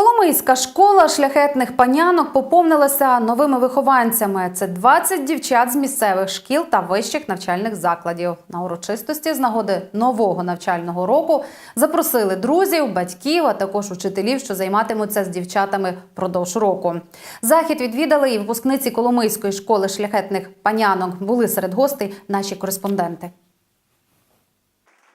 Коломийська школа шляхетних панянок поповнилася новими вихованцями. Це 20 дівчат з місцевих шкіл та вищих навчальних закладів. На урочистості з нагоди нового навчального року запросили друзів, батьків, а також учителів, що займатимуться з дівчатами впродовж року. Захід відвідали і випускниці Коломийської школи шляхетних панянок. Були серед гостей наші кореспонденти.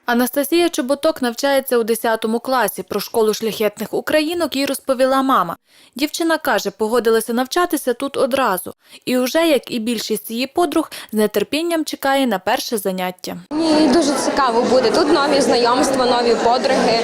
Анастасія Чоботок навчається у 10 класі. Про школу шляхетних українок їй розповіла мама. Дівчина каже, погодилася навчатися тут одразу. І уже, як і більшість її подруг, з нетерпінням чекає на перше заняття. Мені дуже цікаво буде. Тут нові знайомства, нові подруги.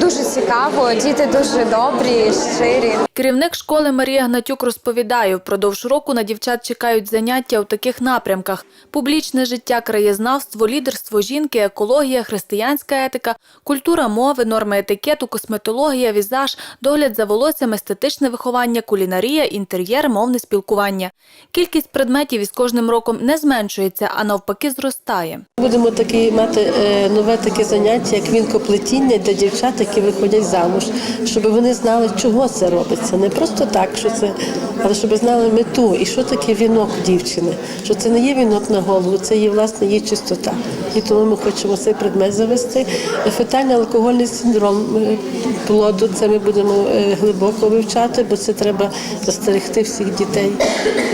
Дуже цікаво. Діти дуже добрі, щирі. Керівник школи Марія Гнатюк розповідає, впродовж року на дівчат чекають заняття у таких напрямках: публічне життя, краєзнавство, лідерство жінки, екологія, християнська етика, культура мови, норми етикету, косметологія, візаж, догляд за волоссям, естетичне виховання, кулінарія, інтер'єр, мовне спілкування. Кількість предметів із кожним роком не зменшується, а навпаки зростає. Будемо такі мати е, нове таке заняття, як вінкоплетіння для дівчат, які виходять замуж, щоб вони знали, чого це робиться. Не просто так, що це, але щоб знали мету і що таке вінок дівчини. Що це не є вінок на голову, це є власне її чистота. І тому ми хочемо цей предмет завести. Фетальний алкогольний синдром е, плоду. Це ми будемо е, глибоко вивчати, бо це треба застерегти всіх дітей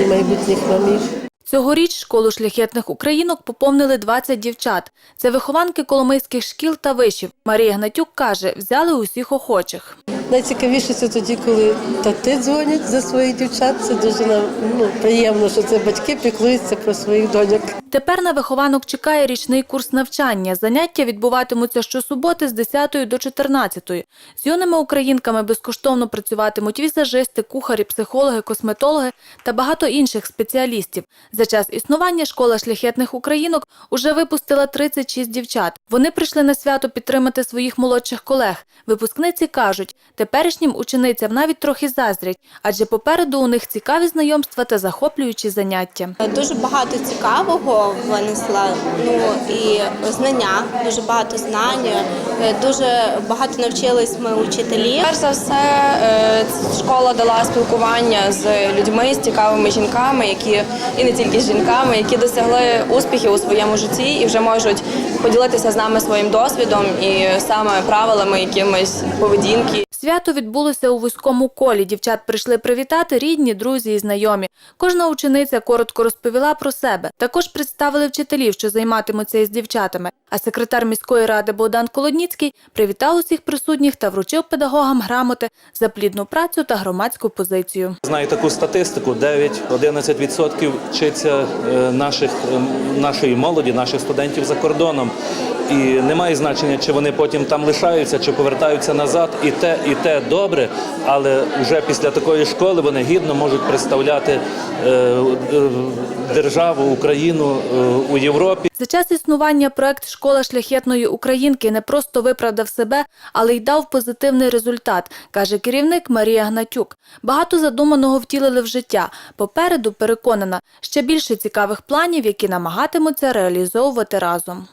і майбутніх мамів. Цьогоріч школу шляхетних українок поповнили 20 дівчат. Це вихованки коломийських шкіл та вишів. Марія Гнатюк каже, взяли усіх охочих. Найцікавіше це тоді, коли тати дзвонять за своїх дівчат. Це дуже ну, приємно, що це батьки піклуються про своїх доньок. Тепер на вихованок чекає річний курс навчання. Заняття відбуватимуться щосуботи з 10 до 14. З юними українками безкоштовно працюватимуть візажисти, кухарі, психологи, косметологи та багато інших спеціалістів. За час існування школа шляхетних українок уже випустила 36 дівчат. Вони прийшли на свято підтримати своїх молодших колег. Випускниці кажуть, теперішнім ученицям навіть трохи заздрять, адже попереду у них цікаві знайомства та захоплюючі заняття. Дуже багато цікавого винесла. Ну і знання, дуже багато знань. е, Дуже багато навчились ми учителі. Перш за все, е, школа дала спілкування з людьми, з цікавими жінками, які і не тільки з жінками, які досягли успіхів у своєму житті і вже можуть поділитися з нами своїм досвідом і саме правилами якимось поведінки. Свято відбулося у вузькому колі. Дівчат прийшли привітати рідні, друзі і знайомі. Кожна учениця коротко розповіла про себе. Також представили вчителів, що займатимуться із дівчатами. А секретар міської ради Богдан Колодніцький привітав усіх присутніх та вручив педагогам грамоти за плідну працю та громадську позицію. Знаю таку статистику: 9-11% вчиться е, наших, е, нашої молоді, наших студентів за кордоном. І немає значення, чи вони потім там лишаються, чи повертаються назад. І те, і те добре, але вже після такої школи вони гідно можуть представляти е, е, державу, Україну е, у Європі. За час існування проект Школа шляхетної українки не просто виправдав себе, але й дав позитивний результат, каже керівник Марія Гнатюк. Багато задуманого втілили в життя. Попереду переконана ще більше цікавих планів, які намагатимуться реалізовувати разом.